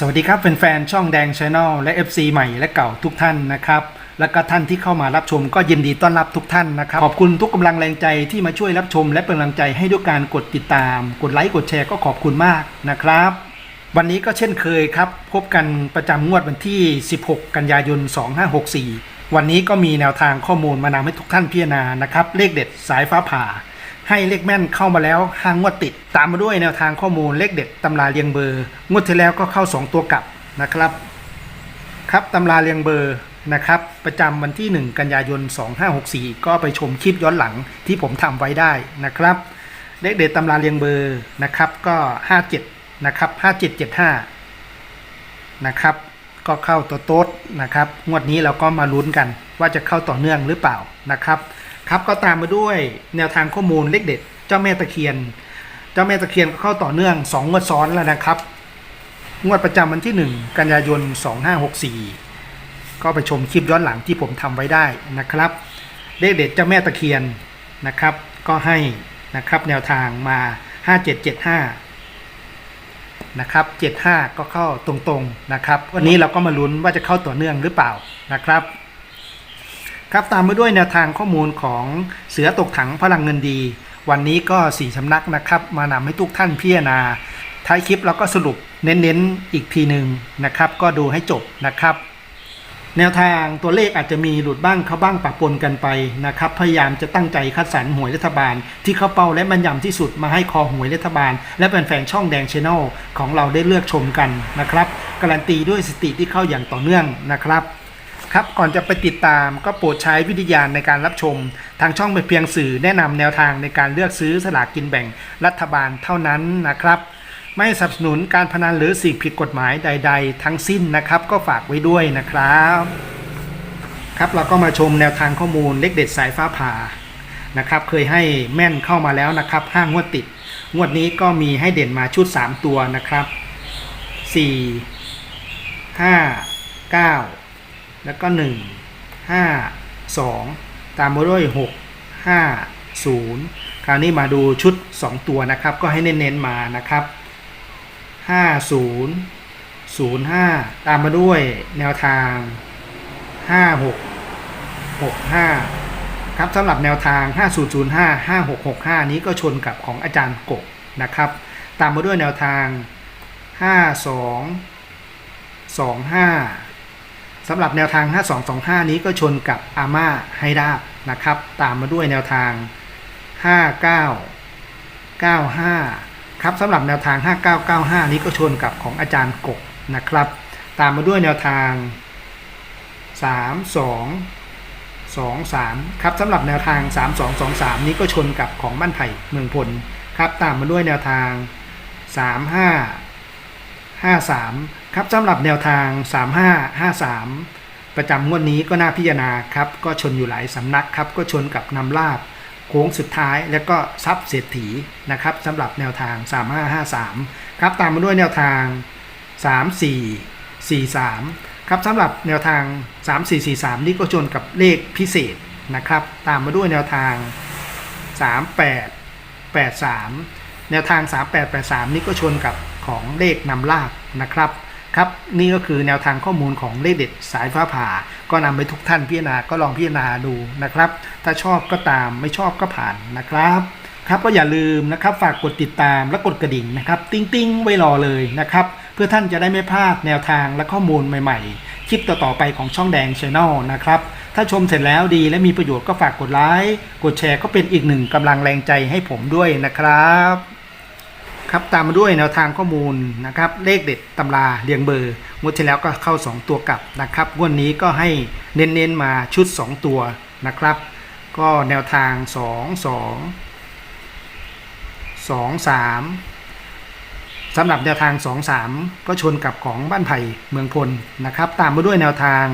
สวัสดีครับแฟนๆช่องแดงช n แนลและ FC ใหม่และเก่าทุกท่านนะครับ แล้วก็ท่านที่เข้ามารับชมก็ยินดีต้อนรับทุกท่านนะครับ ขอบคุณทุกกำลังแรงใจที่มาช่วยรับชม และเป็นกำลังใจให้ด้วยการกดติดตาม กดไลค์กดแชร์ก็ขอบคุณมากนะครับ วันนี้ก็เช่นเคยครับ พบกันประจำงวดวันที่ 16 กันยายน 2564 วันนี้ก็มีแนวทางข้อมูลมานำให้ทุกท่านพิจารณานะครับเลขเด็ดสายฟ้าผ่า ให้เลขแม่นเข้ามาแล้วห้างวดติด ตามมาด้วยแนวทางข้อมูลเลขเด็ดตำราเรียงเบอร์ งวดที่แล้วก็เข้า 2 ตัวกลับนะครับ ครับตำราเรียงเบอร์นะครับ ประจำวันที่ 1 กันยายน 2564 ก็ไปชมคลิปย้อนหลังที่ผมทำไว้ได้นะครับเลขเด็ดตำราเรียงเบอร์นะครับก็ 57 นะครับ 5775 นะครับ ก็เข้าตัวโต๊ดนะครับ งวดนี้เราก็มาลุ้นกันว่าจะเข้าต่อเนื่องหรือเปล่านะครับ ครับก็ตามมาด้วยแนวทางข้อมูลเลขเด็ด เจ้าแม่ตะเคียน เจ้าแม่ตะเคียนก็เข้าต่อเนื่อง2งวดซ้อนแล้วนะครับ งวดประจำวันที่ 1 กันยายน 2564 ก็ไปชมคลิปย้อนหลังที่ผมทำไว้ได้นะครับ เลขเด็ดเจ้าแม่ตะเคียนนะครับ ก็ให้นะครับแนวทางมา 5775 นะครับ 75 ก็เข้าตรงๆนะครับ วันนี้เราก็มาลุ้นว่าจะเข้าต่อเนื่องหรือเปล่านะครับ ครับตามมาด้วยแนวทางข้อมูลของเสือตกถังพลังเงินดี วันนี้ก็สี่สำนักนะครับ มานำให้ทุกท่านพิจารณาท้ายคลิปเราก็สรุปเน้นๆอีกทีหนึ่งนะครับ ก็ดูให้จบนะครับ แนวทางตัวเลขอาจจะมีหลุดบ้างเข้าบ้างปะปนกันไปนะครับ พยายามจะตั้งใจคัดสรรหวยรัฐบาล ที่เข้าเป้าและบรรยำที่สุดมาให้คอหวยรัฐบาล และแฟนๆช่องแดงชแนลของเราได้เลือกชมกันนะครับ การันตีด้วยสติที่เข้าอย่างต่อเนื่องนะครับ ครับ ก่อนจะไปติดตามก็โปรดใช้วิทยาณในการรับชม ทางช่องเป็นเพียงสื่อแนะนำแนวทางในการเลือกซื้อสลากกินแบ่งรัฐบาลเท่านั้นนะครับ ไม่สนับสนุนการพนันหรือสิ่งผิดกฎหมายใด ๆ ทั้งสิ้นนะครับ ก็ฝากไว้ด้วยนะครับ ครับเราก็มาชมแนวทางข้อมูลเลขเด็ดสายฟ้าผ่านะครับ เคยให้แม่นเข้ามาแล้วนะครับห้างวดติด งวดนี้ก็มีให้เด่นมาชุด 3 ตัวนะครับ 4 5 9 แล้วก็ 1 5 2 ตามมาด้วย 6 5 0 คราวนี้มาดูชุด 2 ตัวนะครับ ก็ให้เน้นๆมานะครับ 50 05 ตามมาด้วยแนวทาง 56 65 ครับสำหรับแนวทาง 5005 5665 นี้ก็ชนกับของอาจารย์กบนะครับ ตามมาด้วยแนวทาง 52 25 สำหรับแนวทาง 5225 นี้ก็ชนกับอาม่าไฮด้านะครับ ตามมาด้วยแนวทาง 59 95 ครับสำหรับแนวทาง 5995 นี้ก็ชนกับของอาจารย์กบนะครับ ตามมาด้วยแนวทาง 3 2 2 3 ครับสำหรับแนวทาง 3 2 2 3 นี้ก็ชนกับของบ้านไผ่เมืองพลครับตามมาด้วยแนวทาง 35 53 ครับสำหรับแนวทาง 3 5 5 3 ประจำงวดนี้ก็น่าพิจารณาครับ ก็ชนอยู่หลายสำนักครับก็ชนกับนำลาบโค้งสุดท้ายแล้วก็ซับเศรษฐีนะครับสำหรับแนวทาง 3553 ครับตามมาด้วยแนวทาง 34 43 ครับสำหรับแนวทาง 3443 นี่ก็ชนกับเลขพิเศษนะครับ ตามมาด้วยแนวทาง 3883 แนวทาง 3883 นี่ก็ชนกับ ของเลขนำลาบนะครับครับนี่ก็คือแนวทางข้อมูลของเลขเด็ดสายฟ้าผ่า ก็นำไปทุกท่านพิจารณาก็ลองพิจารณาดูนะครับ ถ้าชอบก็ตามไม่ชอบก็ผ่านนะครับครับก็อย่าลืมนะครับฝากกดติดตามและกดกระดิ่งนะครับ ติ้งติ้งๆไว้รอเลยนะครับ เพื่อท่านจะได้ไม่พลาดแนวทางและข้อมูลใหม่ๆ คลิปต่อๆไปของช่องแดงช n แนลนะครับ ถ้าชมเสร็จแล้วดีและมีประโยชน์ก็ฝากกดไลค์กดแชร์ก็เป็นอีกหนึ่งกำลังแรงใจให้ผมด้วยนะครับ ครับตามมาด้วยแนวทางข้อมูลนะครับเลขเด็ดตำราเรียงเบอร์งวดที่แล้วก็เข้า 2 ตัวกลับนะครับงวดนี้ก็ให้เน้นๆมาชุด 2 ตัวนะครับ ก็แนวทาง 2 2 2 3สำหรับแนวทาง 2 3 ก็ชนกับของบ้านไผ่เมืองพลนะครับ ตามมาด้วยแนวทาง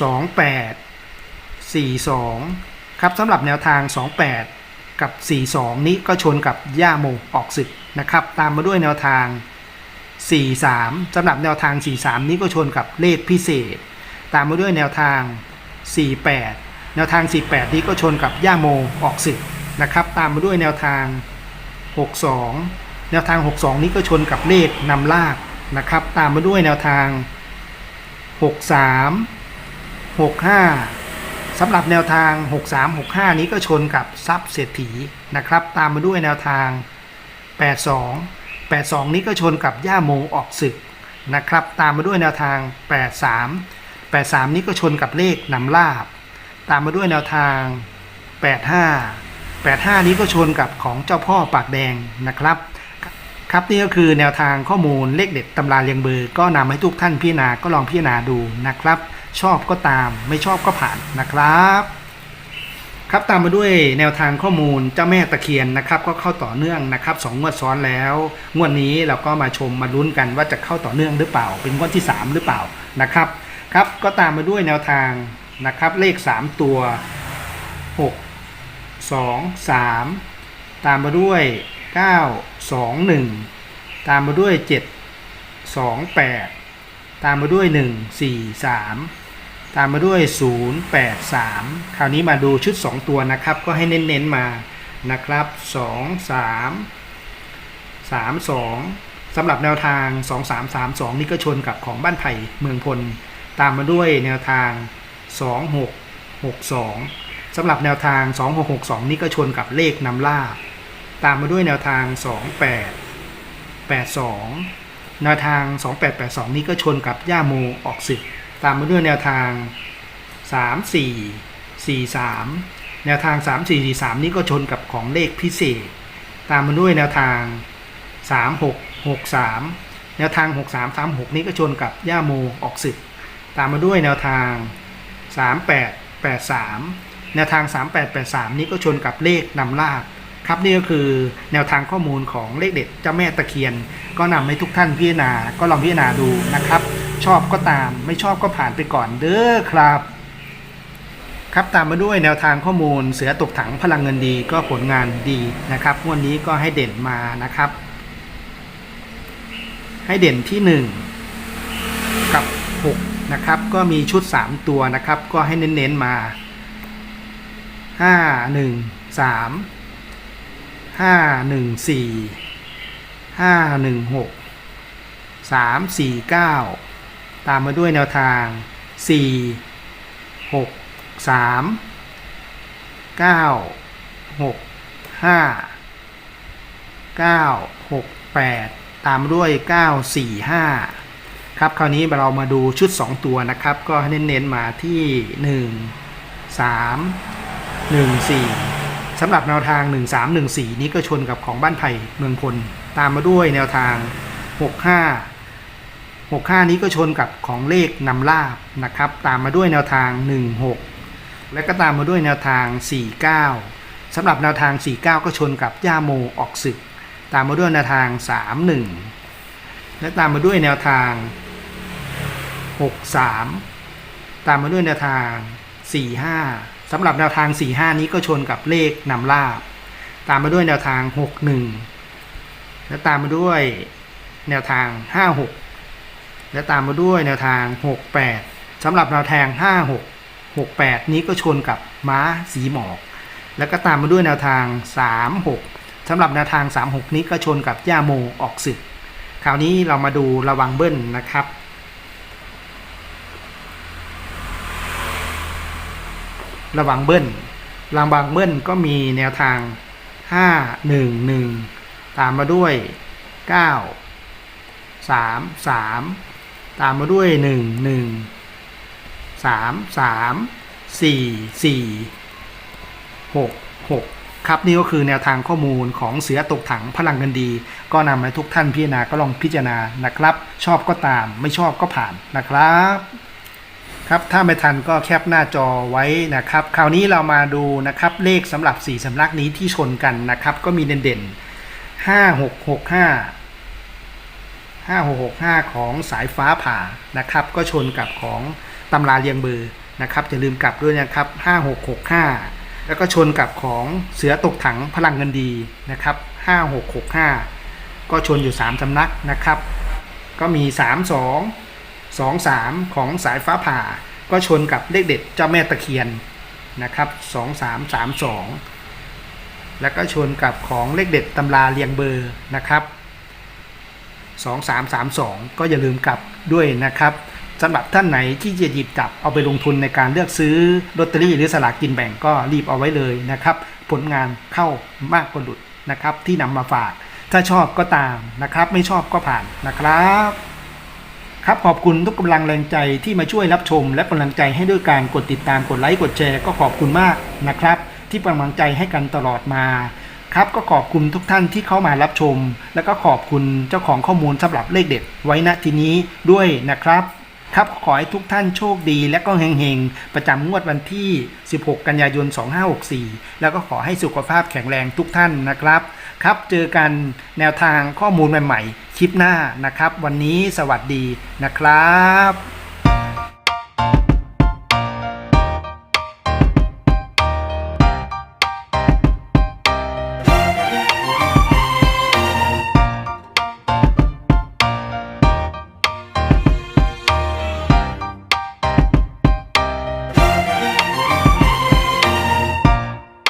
2 8 4 2 ครับสำหรับแนวทาง 28 กับ 42 นี้ก็ชนกับย่าโมออกศึกนะครับ ตามมาด้วยแนวทาง 43สำหรับแนวทาง 43 นี้ก็ชนกับเลขพิเศษ ตามมาด้วยแนวทาง 48 แนวทาง 48 นี้ก็ชนกับย่าโมออกศึกนะครับ ตามมาด้วยแนวทาง 62 แนวทาง 62 นี้ก็ชนกับเลขนำลากนะครับ ตามมาด้วยแนวทาง 63 65 สำหรับแนวทาง 63 65 นี้ก็ชนกับทรัพย์เศรษฐีนะครับ ตามมาด้วยแนวทาง 82 82 นี้ก็ชนกับย่าโมออกศึกนะครับ ตามมาด้วยแนวทาง 83 83 นี้ก็ชนกับเลขนำลาบ ตามมาด้วยแนวทาง 85 85 นี้ก็ชนกับของเจ้าพ่อปากแดงนะครับ ครับนี่ก็คือแนวทางข้อมูลเลขเด็ดตำราเรียงเบอร์ก็นำให้ทุกท่านพิจารณาก็ลองพิจารณาดูนะครับ ชอบก็ตามไม่ชอบก็ผ่านนะครับ ครับตามมาด้วยแนวทางข้อมูลเจ้าแม่ตะเคียนนะครับ ก็เข้าต่อเนื่องนะครับสองงวดซ้อนแล้วงวดนี้เราก็มาชมมาลุ้นกันว่าจะเข้าต่อเนื่องหรือเปล่า เป็นงวดที่ 3 หรือเปล่านะครับครับก็ตามมาด้วยแนวทางนะครับเลข 3 ตัว 6 2 3 ตามมาด้วย 9 2 1 ตามมาด้วย 7 2 8 ตามมาด้วย 1 4 3 ตามมาด้วย 0 8 3 คราวนี้มาดูชุด 2 ตัวนะครับ ก็ให้เน้นๆมานะครับ 2 3 3 2สำหรับแนวทาง 2 3 3 2 นี่ก็ชนกับของบ้านไผ่เมืองพล ตามมาด้วยแนวทาง 2 6 6 2สำหรับแนวทาง 2 6 6 2 นี่ก็ชนกับเลขนำล่าบตามมาด้วยแนวทาง 28 82 แนวทาง 2882 นี้ก็ชนกับย่าโมออกศึก ตามมาด้วยแนวทาง 34 43 แนวทาง 34 43 นี้ก็ชนกับของเลขพิเศษ ตามมาด้วยแนวทาง 36 63 แนวทาง 63 36 นี้ก็ชนกับย่าโมออกศึก ตามมาด้วยแนวทาง 38 83 แนวทาง 3883 นี้ก็ชนกับเลขนำลาบครับนี่ก็คือแนวทางข้อมูลของเลขเด็ดเจ้าแม่ตะเคียน ก็นำให้ทุกท่านพิจารณาก็ลองพิจารณาดูนะครับ ชอบก็ตาม ไม่ชอบก็ผ่านไปก่อนเด้อครับ ครับตามมาด้วยแนวทางข้อมูลเสือตกถังพลังเงินดีก็ผลงานดีนะครับงวันนี้ก็ให้เด่นมานะครับ ให้เด่นที่ 1 กับ 6 นะครับ ก็มีชุด 3 ตัวนะครับ ก็ให้เน้นๆมา 5 1 3ห้าหนึ่งสี่ห้าหนึ่งหกสามสี่เก้า ตามมาด้วยแนวทางสี่หกสามเก้าหกห้าเก้าหกแปดตามด้วยเก้าสี่ห้าครับคราวนี้เรามาดูชุด 2 ตัวนะครับ ก็ให้เน้นๆมาที่ 1 3 1 4สำหรับแนวทาง 1314 นี้ก็ชนกับของบ้านไผ่เมืองพล ตามมาด้วยแนวทาง 65 65นี้ก็ชนกับของเลขนำลาบนะครับ ตามมาด้วยแนวทาง 16 และก็ตามมาด้วยแนวทาง 49สำหรับแนวทาง 49 ก็ชนกับย่าโมออกศึก ตามมาด้วยแนวทาง 31 และตามมาด้วยแนวทาง 63 ตามมาด้วยแนวทาง 45สำหรับแนวทาง 45 นี้ก็ชนกับเลขนำลาบ ตามมาด้วยแนวทาง 61 และตามมาด้วยแนวทาง 56 และตามมาด้วยแนวทาง 68สำหรับแนวทาง 56 68 นี้ก็ชนกับม้าสีหมอก แล้วก็ตามมาด้วยแนวทาง 36สำหรับแนวทาง 36 นี้ก็ชนกับย่าโมออกศึก คราวนี้เรามาดูระวังเบิ้ลนะครับระวังเบิ้ลระวังเบิ้ลก็มีแนวทาง 5 1 1 ตามมาด้วย 9 3 3 ตามมาด้วย 1 1 3 3 4 4 6 6 ครับนี่ก็คือแนวทางข้อมูลของเสือตกถังพลังเงินดี ก็นำให้ทุกท่านพิจารณาก็ลองพิจารณานะครับ ชอบก็ตามไม่ชอบก็ผ่านนะครับครับถ้าไม่ทันก็แคปหน้าจอไว้นะครับ คราวนี้เรามาดูนะครับเลขสำหรับ 4สำนักนี้ที่ชนกันนะครับ ก็มีเด่นๆ 5 6 6 5 5 6 6 5 ของสายฟ้าผ่านะครับ ก็ชนกับของตำราเรียงเบอร์นะครับอย่าลืมกลับด้วยนะครับ 5 6 6 5 แล้วก็ชนกับของเสือตกถังพลังเงินดีนะครับ 5 6 6 5 ก็ชนอยู่ 3สำนักนะครับ ก็มี 3 2 2 3 ของสายฟ้าผ่า ก็ชนกับเลขเด็ดเจ้าแม่ตะเคียนนะครับ2 3 3 2 แล้วก็ชนกับของเลขเด็ดตำราเรียงเบอร์นะครับ 2332 ก็อย่าลืมกลับด้วยนะครับสำหรับท่านไหนที่จะหยิบจับเอาไปลงทุนในการเลือกซื้อลอตเตอรี่หรือสลากกินแบ่งก็รีบเอาไว้เลยนะครับ ผลงานเข้ามากกว่าหลุดนะครับที่นำมาฝาก ถ้าชอบก็ตามนะครับ ไม่ชอบก็ผ่านนะครับ ครับขอบคุณทุกกำลังแรงใจที่มาช่วยรับชม และกำลังใจให้ด้วยการกดติดตามกดไลค์กดแชร์ก็ขอบคุณมากนะครับ ที่กำลังใจให้กันตลอดมา ครับก็ขอบคุณทุกท่านที่เข้ามารับชม แล้วก็ขอบคุณเจ้าของข้อมูลสำหรับเลขเด็ดไว้ณที่นี้ด้วยนะครับ ครับขอให้ทุกท่านโชคดี และก็เฮงๆ ประจำงวดวันที่ 16 กันยายน 2564 แล้วก็ขอให้สุขภาพแข็งแรงทุกท่านนะครับ ครับเจอกันแนวทางข้อมูลใหม่ๆ คลิปหน้านะครับ วันนี้สวัสดีนะครับ